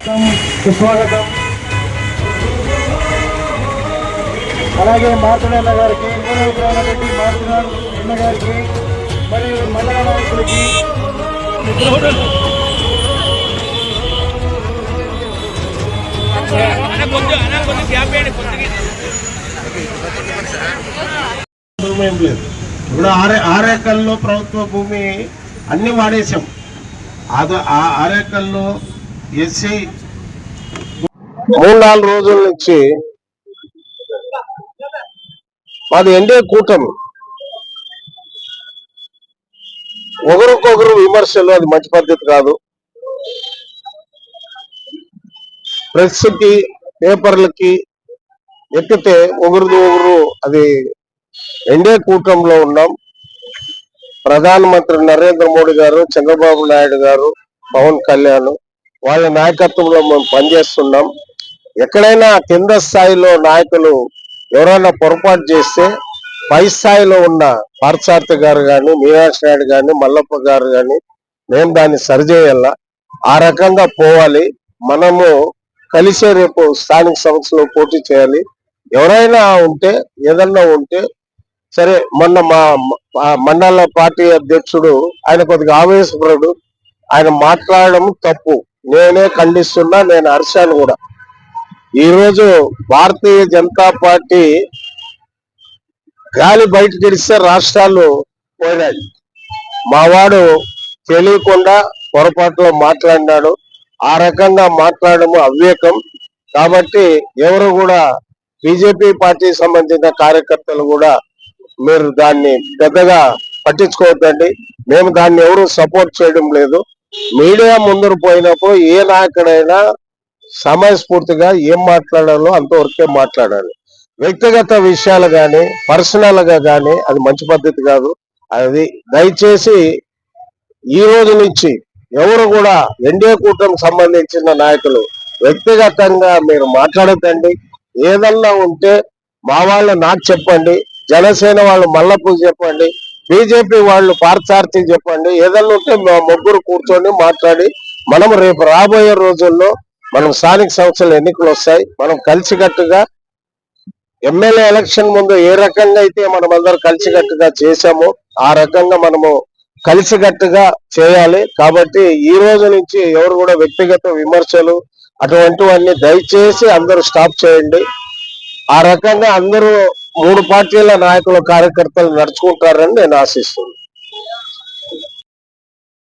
సుస్వాగతం. అలాగే మార్తనన్న గారికి ఇంకొక ఉన్నటువంటి మార్తనాడు గారికి మరియు మండల నాయకులకి ఏం లేదు ఇప్పుడు ఆరే ఆరేకల్లో ప్రభుత్వ భూమి అన్ని వాడేశాం. అది ఆ ఆరేకల్లో ఎస్సీ మూడు నాలుగు రోజుల నుంచి మాది ఎన్డీఏ కూటమి. ఒకరికొకరు విమర్శలు అది మంచి పద్ధతి కాదు. ప్రెస్కి పేపర్లకి ఎక్కితే ఒకరిది ఒకరు అది ఎన్డీఏ కూటమిలో ఉన్నాం. ప్రధానమంత్రి నరేంద్ర మోడీ గారు చంద్రబాబు నాయుడు గారు పవన్ కళ్యాణ్ వాళ్ళ నాయకత్వంలో మేము పనిచేస్తున్నాం. ఎక్కడైనా కింద స్థాయిలో నాయకులు ఎవరైనా పొరపాటు చేస్తే పై స్థాయిలో ఉన్న పార్థసారథి గారు కానీ మీనాక్షి నాయుడు కానీ మల్లప్ప గారు కానీ మేము దాన్ని సరిచేయాల. ఆ రకంగా పోవాలి. మనము కలిసే రేపు స్థానిక సంస్థలో పోటీ చేయాలి. ఎవరైనా ఉంటే ఏదన్నా ఉంటే సరే మొన్న మా మా మండల పార్టీ అధ్యక్షుడు ఆయన కొద్దిగా ఆవేశపరుడు ఆయన మాట్లాడడం తప్పు. నేనే ఖండిస్తున్నా నేను అరిశాను కూడా. ఈ రోజు భారతీయ జనతా పార్టీ గాలి బయట గెలిస్తే రాష్ట్రాలు పోయినాయి. మావాడు తెలియకుండా పొరపాటులో మాట్లాడినాడు. ఆ రకంగా మాట్లాడము అవివేకం కాబట్టి ఎవరు కూడా బీజేపీ పార్టీ సంబంధించిన కార్యకర్తలు కూడా మీరు దాన్ని పెద్దగా పట్టించుకోవద్దండి. మేము దాన్ని ఎవరు సపోర్ట్ చేయడం లేదు. మీడియా ముందరు పోయినప్పుడు ఏ నాయకుడైనా సమయస్ఫూర్తిగా ఏం మాట్లాడాలో అంతవరకే మాట్లాడాలి. వ్యక్తిగత విషయాలు కానీ పర్సనల్గా కానీ అది మంచి పద్ధతి కాదు. అది దయచేసి ఈ రోజు నుంచి ఎవరు కూడా ఎన్డీఏ కూటమికి సంబంధించిన నాయకులు వ్యక్తిగతంగా మీరు మాట్లాడకండి ఏదన్నా ఉంటే మా వాళ్ళు నాకు చెప్పండి. జనసేన వాళ్ళు మల్లపూజ చెప్పండి. బీజేపీ వాళ్ళు పార్థార్థి చెప్పండి. ఏదన్నా ఉంటే ముగ్గురు కూర్చొని మాట్లాడి మనం రేపు రాబోయే రోజుల్లో మనం స్థానిక సంస్థల ఎన్నికలు వస్తాయి. మనం కలిసికట్టుగా ఎమ్మెల్యే ఎలక్షన్ ముందు ఏ రకంగా అయితే మనం అందరం కలిసికట్టుగా చేశామో ఆ రకంగా మనము కలిసికట్టుగా చేయాలి. కాబట్టి ఈ రోజు నుంచి ఎవరు కూడా వ్యక్తిగత విమర్శలు అటువంటివన్నీ దయచేసి అందరూ స్టాప్ చేయండి. ఆ రకంగా అందరూ మూడు పార్టీల నాయకుల కార్యకర్తలు నడుచుకుంటారని నేను ఆశిస్తున్నాను.